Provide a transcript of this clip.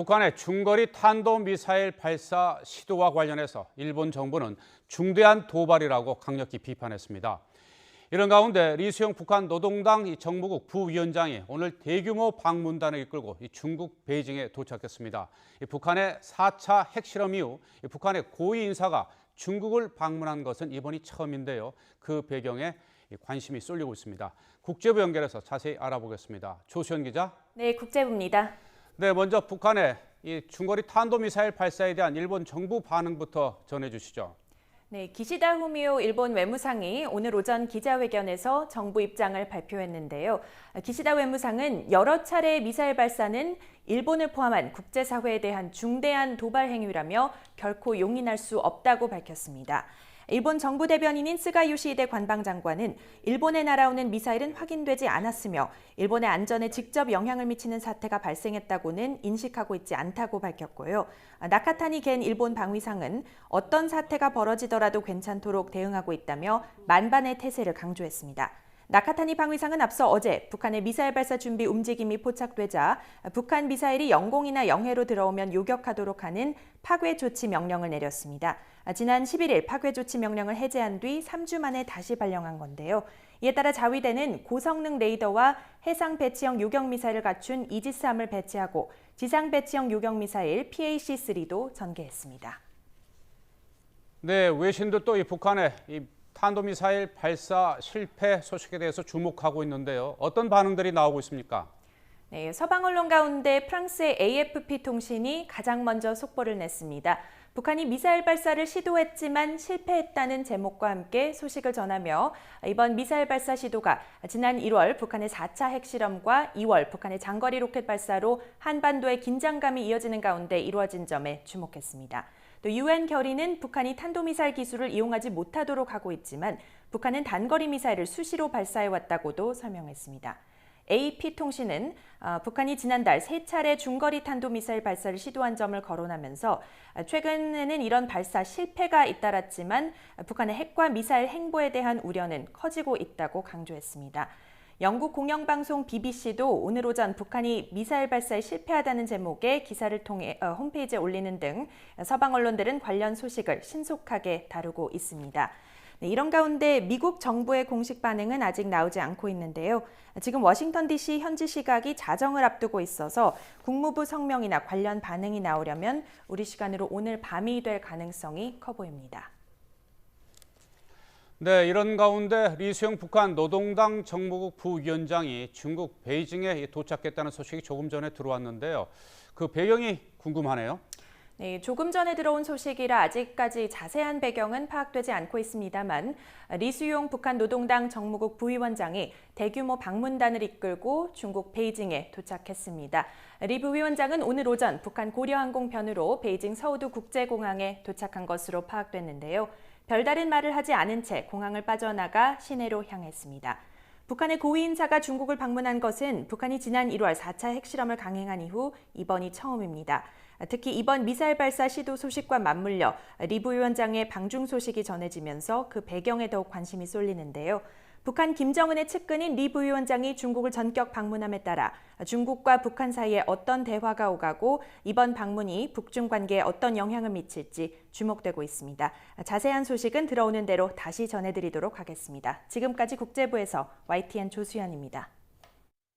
북한의 중거리 탄도미사일 발사 시도와 관련해서 일본 정부는 중대한 도발이라고 강력히 비판했습니다. 이런 가운데 리수영 북한 노동당 이 정무국 부위원장이 오늘 대규모 방문단을 이끌고 이 중국 베이징에 도착했습니다. 이 북한의 4차 핵실험 이후 이 북한의 고위 인사가 중국을 방문한 것은 이번이 처음인데요. 그 배경에 이 관심이 쏠리고 있습니다. 국제부 연결해서 자세히 알아보겠습니다. 조수현 기자. 네, 국제부입니다. 네, 먼저 북한의 이 중거리 탄도미사일 발사에 대한 일본 정부 반응부터 전해주시죠. 네, 기시다 후미오 일본 외무상이 오늘 오전 기자회견에서 정부 입장을 발표했는데요. 기시다 외무상은 여러 차례 미사일 발사는 일본을 포함한 국제사회에 대한 중대한 도발 행위라며 결코 용인할 수 없다고 밝혔습니다. 일본 정부 대변인인 스가 요시히데 관방장관은 일본에 날아오는 미사일은 확인되지 않았으며 일본의 안전에 직접 영향을 미치는 사태가 발생했다고는 인식하고 있지 않다고 밝혔고요. 나카타니 겐 일본 방위상은 어떤 사태가 벌어지더라도 괜찮도록 대응하고 있다며 만반의 태세를 강조했습니다. 나카타니 방위상은 앞서 어제 북한의 미사일 발사 준비 움직임이 포착되자 북한 미사일이 영공이나 영해로 들어오면 요격하도록 하는 파괴 조치 명령을 내렸습니다. 지난 11일 파괴 조치 명령을 해제한 뒤 3주 만에 다시 발령한 건데요. 이에 따라 자위대는 고성능 레이더와 해상 배치형 요격 미사일을 갖춘 이지스함을 배치하고 지상 배치형 요격 미사일 PAC-3도 전개했습니다. 네, 외신도 또 이 북한의 이 탄도미사일 발사 실패 소식에 대해서 주목하고 있는데요. 어떤 반응들이 나오고 있습니까? 네, 서방 언론 가운데 프랑스의 AFP 통신이 가장 먼저 속보를 냈습니다. 북한이 미사일 발사를 시도했지만 실패했다는 제목과 함께 소식을 전하며 이번 미사일 발사 시도가 지난 1월 북한의 4차 핵실험과 2월 북한의 장거리 로켓 발사로 한반도의 긴장감이 이어지는 가운데 이루어진 점에 주목했습니다. 또 유엔 결의는 북한이 탄도미사일 기술을 이용하지 못하도록 하고 있지만 북한은 단거리 미사일을 수시로 발사해 왔다고도 설명했습니다. AP통신은 북한이 지난달 세 차례 중거리 탄도미사일 발사를 시도한 점을 거론하면서 최근에는 이런 발사 실패가 잇따랐지만 북한의 핵과 미사일 행보에 대한 우려는 커지고 있다고 강조했습니다. 영국 공영방송 BBC도 오늘 오전 북한이 미사일 발사에 실패하다는 제목의 기사를 통해 어, 홈페이지에 올리는 등 서방 언론들은 관련 소식을 신속하게 다루고 있습니다. 네, 이런 가운데 미국 정부의 공식 반응은 아직 나오지 않고 있는데요. 지금 워싱턴 DC 현지 시각이 자정을 앞두고 있어서 국무부 성명이나 관련 반응이 나오려면 우리 시간으로 오늘 밤이 될 가능성이 커 보입니다. 네, 이런 가운데 리수영 북한 노동당 정무국 부위원장이 중국 베이징에 도착했다는 소식이 조금 전에 들어왔는데요. 그 배경이 궁금하네요. 네, 조금 전에 들어온 소식이라 아직까지 자세한 배경은 파악되지 않고 있습니다만 리수용 북한 노동당 정무국 부위원장이 대규모 방문단을 이끌고 중국 베이징에 도착했습니다. 리 부위원장은 오늘 오전 북한 고려항공편으로 베이징 서우두 국제공항에 도착한 것으로 파악됐는데요. 별다른 말을 하지 않은 채 공항을 빠져나가 시내로 향했습니다. 북한의 고위 인사가 중국을 방문한 것은 북한이 지난 1월 4차 핵실험을 강행한 이후 이번이 처음입니다. 특히 이번 미사일 발사 시도 소식과 맞물려 리 부 위원장의 방중 소식이 전해지면서 그 배경에 더욱 관심이 쏠리는데요. 북한 김정은의 측근인 리 부위원장이 중국을 전격 방문함에 따라 중국과 북한 사이에 어떤 대화가 오가고 이번 방문이 북중 관계에 어떤 영향을 미칠지 주목되고 있습니다. 자세한 소식은 들어오는 대로 다시 전해드리도록 하겠습니다. 지금까지 국제부에서 YTN 조수연입니다.